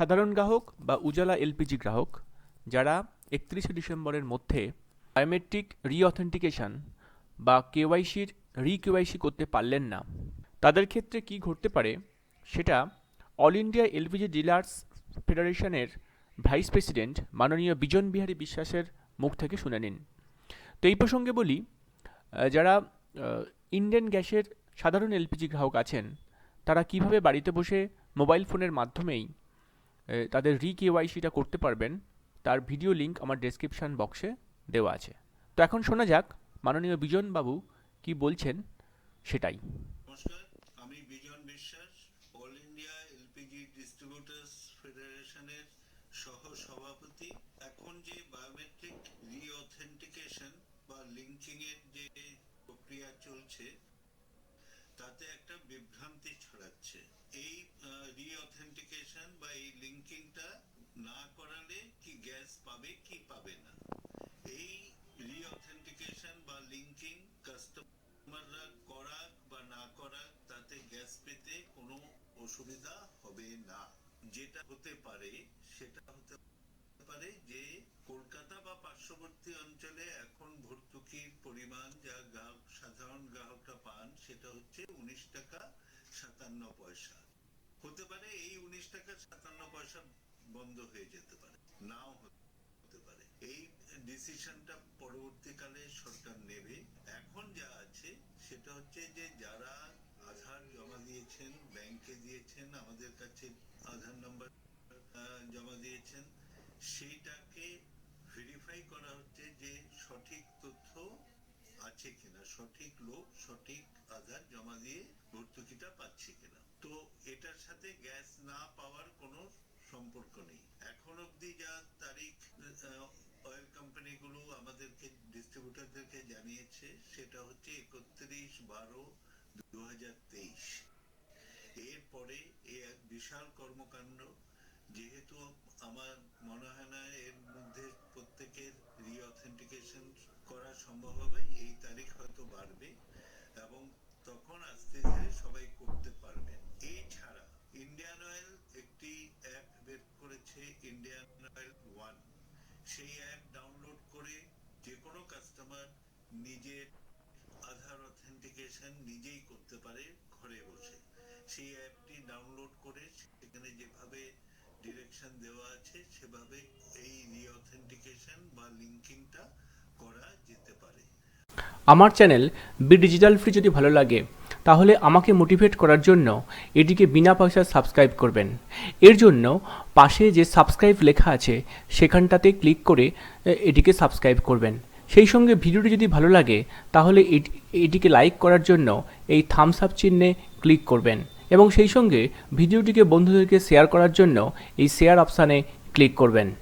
সাধারণ গ্রাহক বা উজালা এলপিজি গ্রাহক যারা একত্রিশে ডিসেম্বরের মধ্যে বায়োমেট্রিক রিঅথেন্টিকেশন বা কেওয়াইসির রি কেওয়াইসি করতে পারলেন না, তাদের ক্ষেত্রে কি ঘটতে পারে সেটা অল ইন্ডিয়া এলপিজি ডিলার্স ফেডারেশনের ভাইস প্রেসিডেন্ট মাননীয় বিজন বিহারী বিশ্বাসের মুখ থেকে শুনে নিন। তো এই প্রসঙ্গে বলি যারা ইন্ডিয়ান গ্যাসের সাধারণ এলপিজি গ্রাহক আছেন, তারা কীভাবে বাড়িতে বসে মোবাইল ফোনের মাধ্যমেই তাদের রি কেওয়াইসিটা করতে পারবেন। তার ভিডিও লিংক আমার ডেসক্রিপশন বক্সে দেওয়া আছে। তো এখন শোনা যাক মাননীয় বিজন বাবু কি বলছেন সেটাই। আমি সহ সভাপতি এখন যে বায়োমেট্রিক রিঅথেন্টিকেশন বা লিঙ্কিং এর যে প্রক্রিয়া চলছে, তাতে একটা বিভ্রান্তি ছড়াচ্ছে। এই রিঅথেন্টিকেশন বা এই লিঙ্কিংটা না করালে কি গ্যাস পাবে, কি পাবে না। এই রিঅথেন্টিকেশন বা লিঙ্কিং কাস্টমাররা করাক বা না করাক, তাতে গ্যাস পেতে কোনো অসুবিধা হবে না। যেটা হতে পারে, সেটা হতে পারে যে কলকাতা বা পার্শ্ববর্তী অঞ্চলে এখন ভর্তুকির পরিমাণ, যা গ্রাহক, সাধারণ গ্রাহকরা পান, সেটা হচ্ছে উনিশ টাকা হতে পারে এই উনিশ টাকা সাতান্ন পয়সা বন্ধ হয়ে যেতে পারে, নাও হতে পারে। এই ডিসিশনটা পরবর্তীকালে সরকার নেবে। এখন যা আছে সেটা হচ্ছে যে যারা আধার জমা দিয়েছেন, ব্যাংকে দিয়েছেন, আমাদের কাছে আধার নাম্বার জমা দিয়েছেন, সেইটাকে ভেরিফাই করা হচ্ছে যে সঠিক তথ্য আছে কিনা, সঠিক লোক, সঠিক আধার জমা দিয়ে ভর্তুকিটা পাচ্ছে কিনা তো এটার সাথে গ্যাস না পাওয়ার কোনো সম্পর্ক নেই। এখন অবধি যা তারিখ অয়েল কোম্পানিগুলো আমাদেরকে ডিস্ট্রিবিউটরদেরকে জানিয়েছে, সেটা হচ্ছে একত্রিশ বারো দু এরপরে এ এক বিশাল কর্মকাণ্ড, যেহেতু আমার মনে হয় না এর মধ্যে প্রত্যেকের রিঅথেন্টিকেশন করা সম্ভব হবে এই তারিখ হয়তো বাড়বে এবং তখন আস্তে ধীরে সবাই করতে পারবে এছাড়া ইন্ডিয়ান অয়েল একটি অ্যাপ বের করেছে ইন্ডিয়ান অয়েল ওয়ান সেই অ্যাপ ডাউনলোড করে যে কোনো কাস্টমার নিজের আধার অথেন্টিকেশন নিজেই করতে পারে ঘরে বসে। সেই অ্যাপটি ডাউনলোড করে সেখানে যেভাবে ডিরেকশন দেওয়া আছে সেভাবে এই রিঅথেন্টিকেশন বা লিঙ্কিংটা করা যেতে পারে। আমার চ্যানেল বি ডিজিটাল ফ্রি যদি ভালো লাগে তাহলে আমাকে মোটিভেট করার জন্য এটিকে বিনা পয়সায় সাবস্ক্রাইব করবেন। এর জন্য পাশে যে সাবস্ক্রাইব লেখা আছে, সেখানটাতে ক্লিক করে এটিকে সাবস্ক্রাইব করবেন। সেই সঙ্গে ভিডিওটি যদি ভালো লাগে, তাহলে এটি- এটিকে লাইক করার জন্য এই থামস আপ চিহ্নে ক্লিক করবেন। এবং সেই সঙ্গে ভিডিওটিকে বন্ধুদেরকে শেয়ার করার জন্য এই শেয়ার অপশানে ক্লিক করবেন।